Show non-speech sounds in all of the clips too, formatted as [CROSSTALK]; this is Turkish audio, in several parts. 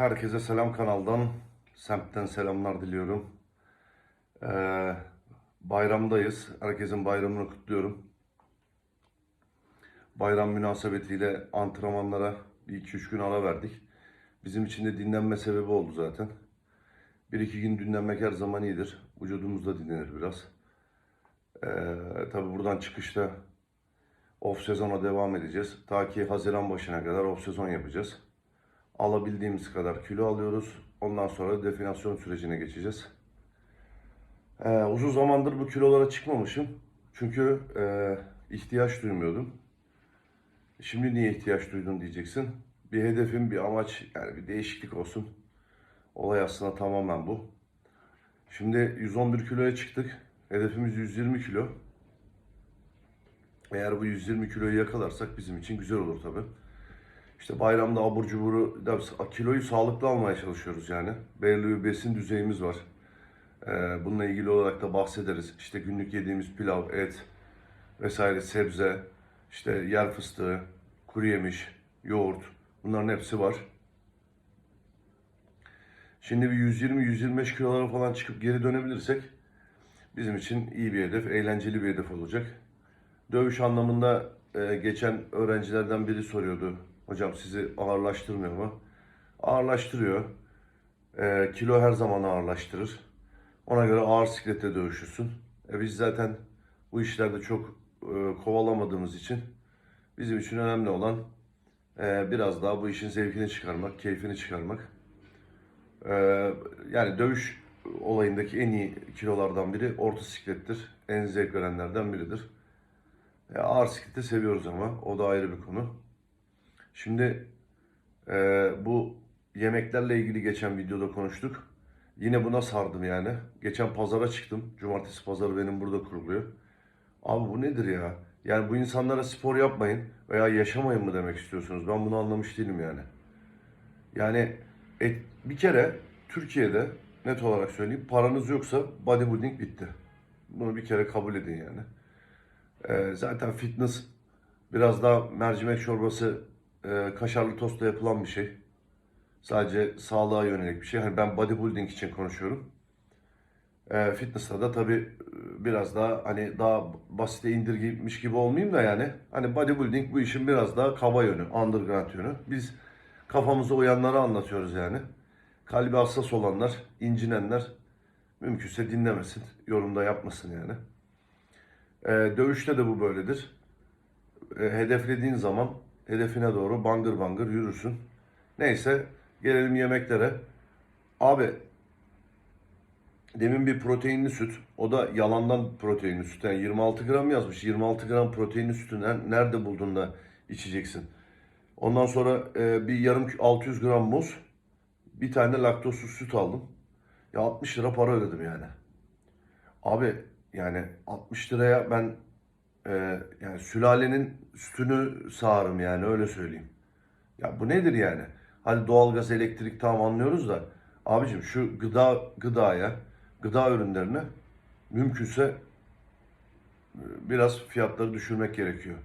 herkese selam kanaldan, semtten selamlar diliyorum. Ee, bayramdayız. Herkesin bayramını kutluyorum. Bayram münasebetiyle antrenmanlara bir iki üç gün ara verdik. Bizim için de dinlenme sebebi oldu zaten. Bir iki gün dinlenmek her zaman iyidir. Vücudumuz da dinlenir biraz. Ee, tabii buradan çıkışta off sezona devam edeceğiz. Ta ki Haziran başına kadar off sezon yapacağız alabildiğimiz kadar kilo alıyoruz. Ondan sonra definasyon sürecine geçeceğiz. Ee, uzun zamandır bu kilolara çıkmamışım. Çünkü e, ihtiyaç duymuyordum. Şimdi niye ihtiyaç duydun diyeceksin. Bir hedefim, bir amaç, yani bir değişiklik olsun. Olay aslında tamamen bu. Şimdi 111 kiloya çıktık. Hedefimiz 120 kilo. Eğer bu 120 kiloyu yakalarsak bizim için güzel olur tabii. İşte bayramda abur cuburu, kiloyu sağlıklı almaya çalışıyoruz yani. Belirli bir besin düzeyimiz var. Ee, bununla ilgili olarak da bahsederiz. İşte günlük yediğimiz pilav, et vesaire sebze, işte yer fıstığı, kuru yemiş, yoğurt bunların hepsi var. Şimdi bir 120-125 kilolara falan çıkıp geri dönebilirsek bizim için iyi bir hedef, eğlenceli bir hedef olacak. Dövüş anlamında e, geçen öğrencilerden biri soruyordu. Hocam sizi ağırlaştırmıyor mu? Ağırlaştırıyor. E, kilo her zaman ağırlaştırır. Ona göre ağır siklette dövüşürsün. E, biz zaten bu işlerde çok e, kovalamadığımız için bizim için önemli olan e, biraz daha bu işin zevkini çıkarmak, keyfini çıkarmak. E, yani dövüş olayındaki en iyi kilolardan biri orta siklettir. En zevk verenlerden biridir. E, ağır sikleti seviyoruz ama o da ayrı bir konu. Şimdi e, bu yemeklerle ilgili geçen videoda konuştuk. Yine buna sardım yani. Geçen pazara çıktım. Cumartesi pazarı benim burada kuruluyor. Abi bu nedir ya? Yani bu insanlara spor yapmayın veya yaşamayın mı demek istiyorsunuz? Ben bunu anlamış değilim yani. Yani et, bir kere Türkiye'de net olarak söyleyeyim paranız yoksa bodybuilding bitti. Bunu bir kere kabul edin yani. Ee, zaten fitness biraz daha mercimek çorbası, e, kaşarlı tostla yapılan bir şey. Sadece sağlığa yönelik bir şey. Hani ben bodybuilding için konuşuyorum. E, fitness'ta da tabii e, biraz daha hani daha basite indirgemiş gibi olmayayım da yani. Hani bodybuilding bu işin biraz daha kaba yönü, underground yönü. Biz kafamıza uyanları anlatıyoruz yani. Kalbi hassas olanlar, incinenler mümkünse dinlemesin, yorumda yapmasın yani. E, dövüşte de bu böyledir. E, hedeflediğin zaman hedefine doğru bangır bangır yürürsün. Neyse gelelim yemeklere. Abi demin bir proteinli süt. O da yalandan proteinli süt. Yani 26 gram yazmış. 26 gram proteinli sütü ner- nerede buldun da içeceksin? Ondan sonra e, bir yarım 600 gram muz. Bir tane laktozsuz süt aldım. Ya 60 lira para ödedim yani. Abi yani 60 liraya ben e, yani sülalenin sütünü sağarım yani öyle söyleyeyim. Ya bu nedir yani? Hadi doğalgaz, elektrik tamam anlıyoruz da abicim şu gıda gıdaya, gıda ürünlerine mümkünse e, biraz fiyatları düşürmek gerekiyor.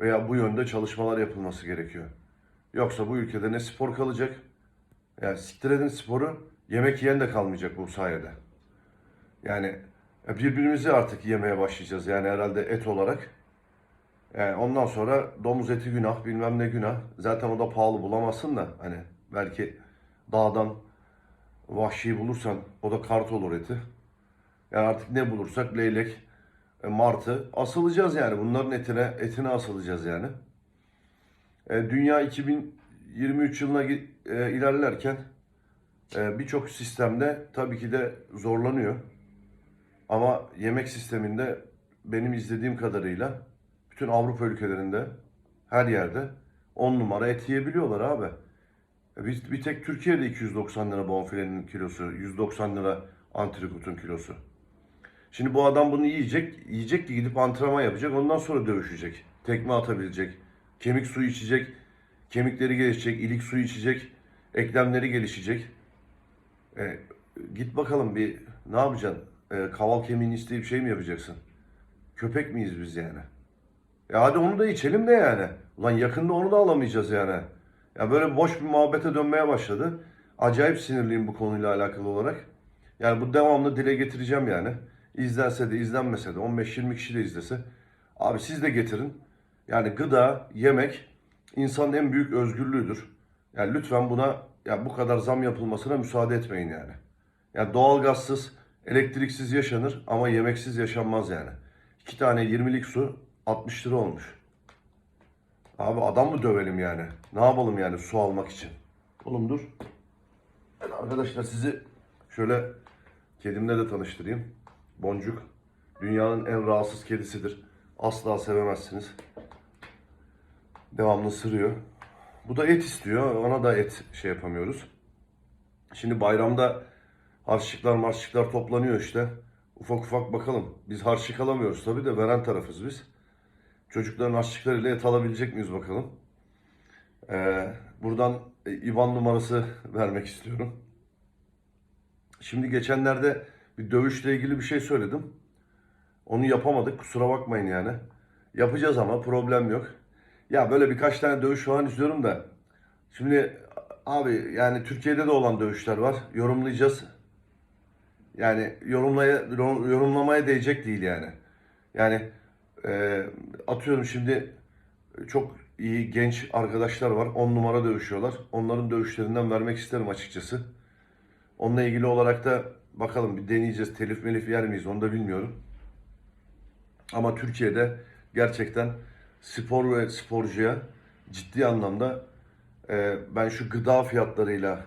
Veya bu yönde çalışmalar yapılması gerekiyor. Yoksa bu ülkede ne spor kalacak? Yani siktir edin sporu, yemek yiyen de kalmayacak bu sayede. Yani birbirimizi artık yemeye başlayacağız yani herhalde et olarak. Yani ondan sonra domuz eti günah, bilmem ne günah. Zaten o da pahalı bulamazsın da hani belki dağdan vahşi bulursan o da kart olur eti. Yani artık ne bulursak leylek, e, martı asılacağız yani. Bunların etine etine asılacağız yani. E, dünya 2023 yılına e, ilerlerken e, birçok sistemde tabii ki de zorlanıyor. Ama yemek sisteminde benim izlediğim kadarıyla bütün Avrupa ülkelerinde her yerde 10 numara et yiyebiliyorlar abi. E Bir, bir tek Türkiye'de 290 lira bonfilenin kilosu, 190 lira antrikotun kilosu. Şimdi bu adam bunu yiyecek, yiyecek ki gidip antrenman yapacak, ondan sonra dövüşecek. Tekme atabilecek, kemik suyu içecek, kemikleri gelişecek, ilik suyu içecek, eklemleri gelişecek. E, git bakalım bir ne yapacaksın? E, kaval kemiğini isteyip şey mi yapacaksın? Köpek miyiz biz yani? Ya hadi onu da içelim de yani. Ulan yakında onu da alamayacağız yani. Ya böyle boş bir muhabbete dönmeye başladı. acayip sinirliyim bu konuyla alakalı olarak. Yani bu devamlı dile getireceğim yani. İzlense de izlenmese de 15-20 kişi de izlese. Abi siz de getirin. Yani gıda, yemek insanın en büyük özgürlüğüdür. Yani lütfen buna ya bu kadar zam yapılmasına müsaade etmeyin yani. Yani doğalgazsız, elektriksiz yaşanır ama yemeksiz yaşanmaz yani. İki tane 20'lik su 60 lira olmuş. Abi adam mı dövelim yani? Ne yapalım yani su almak için? Oğlum dur. Ben arkadaşlar sizi şöyle kedimle de tanıştırayım. Boncuk. Dünyanın en rahatsız kedisidir. Asla sevemezsiniz. Devamlı sırıyor. Bu da et istiyor. Ona da et şey yapamıyoruz. Şimdi bayramda harçlıklar marşlıklar toplanıyor işte. Ufak ufak bakalım. Biz harçlık alamıyoruz tabii de veren tarafız biz. Çocukların harçlıklarıyla et alabilecek miyiz bakalım. Ee, buradan e, IBAN numarası [LAUGHS] vermek istiyorum. Şimdi geçenlerde bir dövüşle ilgili bir şey söyledim. Onu yapamadık kusura bakmayın yani. Yapacağız ama problem yok. Ya böyle birkaç tane dövüş falan izliyorum da. Şimdi abi yani Türkiye'de de olan dövüşler var. Yorumlayacağız. Yani yorumlaya, yorumlamaya değecek değil yani. Yani e, atıyorum şimdi çok iyi genç arkadaşlar var. 10 numara dövüşüyorlar. Onların dövüşlerinden vermek isterim açıkçası. Onunla ilgili olarak da bakalım bir deneyeceğiz. Telif melif yer miyiz onu da bilmiyorum. Ama Türkiye'de gerçekten spor ve sporcuya ciddi anlamda e, ben şu gıda fiyatlarıyla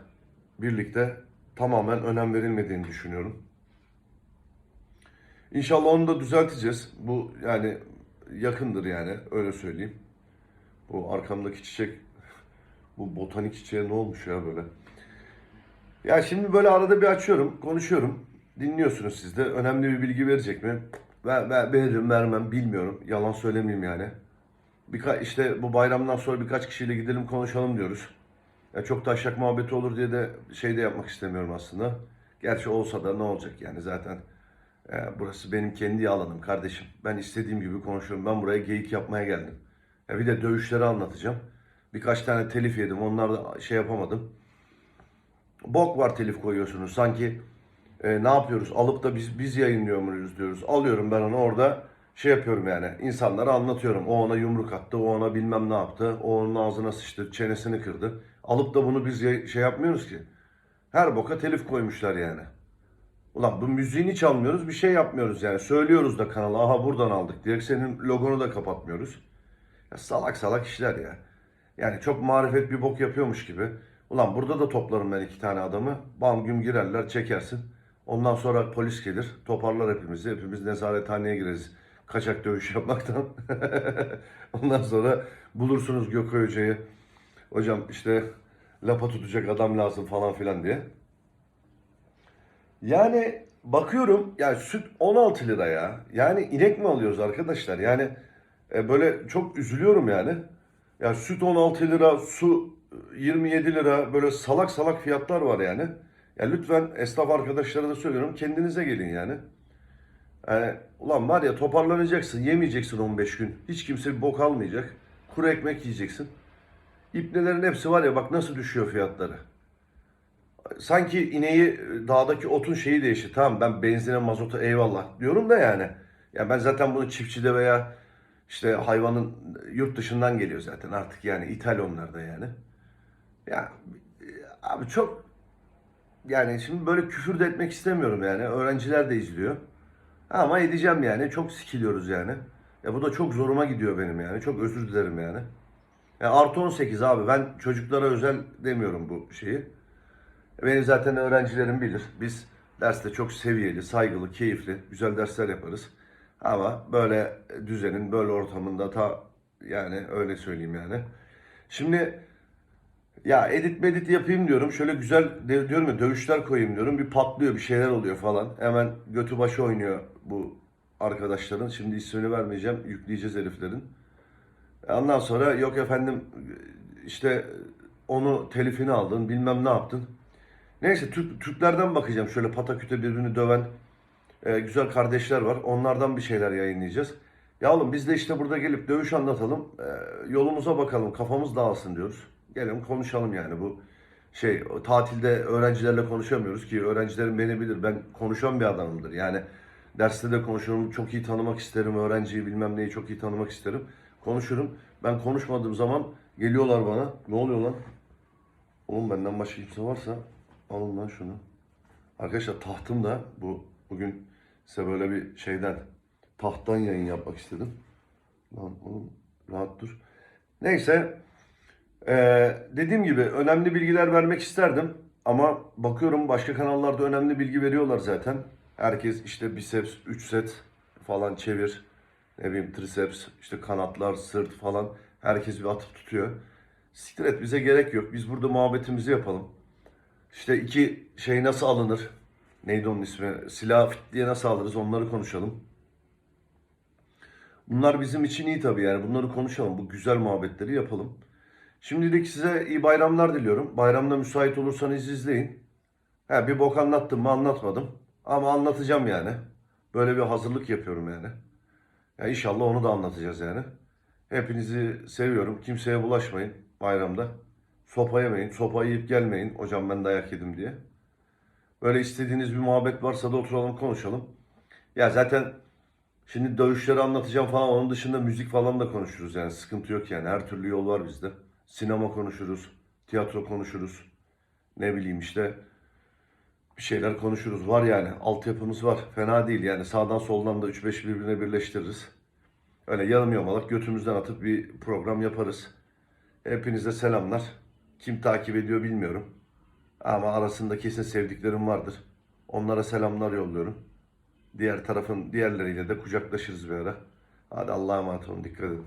birlikte tamamen önem verilmediğini düşünüyorum. İnşallah onu da düzelteceğiz. Bu yani yakındır yani öyle söyleyeyim. Bu arkamdaki çiçek bu botanik çiçeğe ne olmuş ya böyle? Ya şimdi böyle arada bir açıyorum, konuşuyorum. Dinliyorsunuz siz de. Önemli bir bilgi verecek mi? Ver, ver, veririm, vermem bilmiyorum. Yalan söylemeyeyim yani. Birka işte bu bayramdan sonra birkaç kişiyle gidelim konuşalım diyoruz. Ya çok da aşak muhabbeti olur diye de şey de yapmak istemiyorum aslında. Gerçi olsa da ne olacak yani zaten. e, burası benim kendi alanım kardeşim. Ben istediğim gibi konuşuyorum. Ben buraya geyik yapmaya geldim. Ya bir de dövüşleri anlatacağım. Birkaç tane telif yedim. Onlar da şey yapamadım. Bok var telif koyuyorsunuz. Sanki e, ne yapıyoruz? Alıp da biz biz yayınlıyor muyuz diyoruz. Alıyorum ben onu orada şey yapıyorum yani. İnsanlara anlatıyorum. O ona yumruk attı, o ona bilmem ne yaptı, o onun ağzına sıçtı, çenesini kırdı. Alıp da bunu biz şey yapmıyoruz ki. Her boka telif koymuşlar yani. Ulan bu müziğini çalmıyoruz, bir şey yapmıyoruz yani. Söylüyoruz da kanala, aha buradan aldık diye senin logonu da kapatmıyoruz. Ya salak salak işler ya. Yani çok marifet bir bok yapıyormuş gibi. Ulan burada da toplarım ben iki tane adamı. Bam güm girerler çekersin. Ondan sonra polis gelir. Toparlar hepimizi. Hepimiz nezarethaneye gireriz. Kaçak dövüş yapmaktan. [LAUGHS] Ondan sonra bulursunuz Gökay Hoca'yı. Hocam işte lapa tutacak adam lazım falan filan diye. Yani bakıyorum yani süt 16 lira ya. Yani inek mi alıyoruz arkadaşlar? Yani e, böyle çok üzülüyorum yani. Ya süt 16 lira, su 27 lira böyle salak salak fiyatlar var yani. Ya lütfen esnaf arkadaşlara da söylüyorum kendinize gelin yani. Yani ulan var ya toparlanacaksın, yemeyeceksin 15 gün. Hiç kimse bir bok almayacak. Kuru ekmek yiyeceksin. İpnelerin hepsi var ya bak nasıl düşüyor fiyatları. Sanki ineği dağdaki otun şeyi değişti. Tamam ben benzine mazota eyvallah diyorum da yani. Ya ben zaten bunu çiftçide veya işte hayvanın yurt dışından geliyor zaten artık yani ithal onlar da yani. Ya abi çok yani şimdi böyle küfür de etmek istemiyorum yani. Öğrenciler de izliyor. Ama edeceğim yani. Çok sikiliyoruz yani. Ya bu da çok zoruma gidiyor benim yani. Çok özür dilerim yani. Ya artı 18 abi. Ben çocuklara özel demiyorum bu şeyi. Benim zaten öğrencilerim bilir. Biz derste çok seviyeli, saygılı, keyifli, güzel dersler yaparız. Ama böyle düzenin, böyle ortamında ta yani öyle söyleyeyim yani. Şimdi ya edit medit yapayım diyorum. Şöyle güzel diyorum ya dövüşler koyayım diyorum. Bir patlıyor bir şeyler oluyor falan. Hemen götü başı oynuyor bu arkadaşların. Şimdi ismini vermeyeceğim. Yükleyeceğiz heriflerin. Ondan sonra yok efendim işte onu telifini aldın bilmem ne yaptın. Neyse Türk, Türklerden bakacağım. Şöyle pataküte birbirini döven e, güzel kardeşler var. Onlardan bir şeyler yayınlayacağız. Ya oğlum biz de işte burada gelip dövüş anlatalım. e, yolumuza bakalım. Kafamız dağılsın diyoruz. Gelin konuşalım yani bu şey tatilde öğrencilerle konuşamıyoruz ki öğrencilerim beni bilir. Ben konuşan bir adamımdır. Yani derste de konuşurum. Çok iyi tanımak isterim. Öğrenciyi bilmem neyi çok iyi tanımak isterim. Konuşurum. Ben konuşmadığım zaman geliyorlar bana. Ne oluyor lan? Oğlum benden başka kimse varsa alın lan şunu. Arkadaşlar tahtım da bu bugün size böyle bir şeyden tahttan yayın yapmak istedim. Lan oğlum rahat dur. Neyse ee, dediğim gibi önemli bilgiler vermek isterdim ama bakıyorum başka kanallarda önemli bilgi veriyorlar zaten. Herkes işte biceps 3 set falan çevir. Ne bileyim triceps, işte kanatlar, sırt falan. Herkes bir atıp tutuyor. Siktir et bize gerek yok. Biz burada muhabbetimizi yapalım. İşte iki şey nasıl alınır? Neydi onun ismi? Silah diye nasıl alırız onları konuşalım. Bunlar bizim için iyi tabii yani bunları konuşalım. Bu güzel muhabbetleri yapalım. Şimdilik size iyi bayramlar diliyorum. Bayramda müsait olursanız izleyin. He, bir bok anlattım mı anlatmadım. Ama anlatacağım yani. Böyle bir hazırlık yapıyorum yani. Ya inşallah onu da anlatacağız yani. Hepinizi seviyorum. Kimseye bulaşmayın bayramda. Sopa yemeyin. Sopa yiyip gelmeyin. Hocam ben dayak yedim diye. Böyle istediğiniz bir muhabbet varsa da oturalım konuşalım. Ya zaten şimdi dövüşleri anlatacağım falan. Onun dışında müzik falan da konuşuruz yani. Sıkıntı yok yani. Her türlü yol var bizde. Sinema konuşuruz. Tiyatro konuşuruz. Ne bileyim işte bir şeyler konuşuruz. Var yani. Altyapımız var. Fena değil yani. Sağdan soldan da 3-5 birbirine birleştiririz. Öyle yarım yamalak götümüzden atıp bir program yaparız. Hepinize selamlar. Kim takip ediyor bilmiyorum. Ama arasında kesin sevdiklerim vardır. Onlara selamlar yolluyorum. Diğer tarafın diğerleriyle de kucaklaşırız bir ara. Hadi Allah'a emanet olun. Dikkat edin.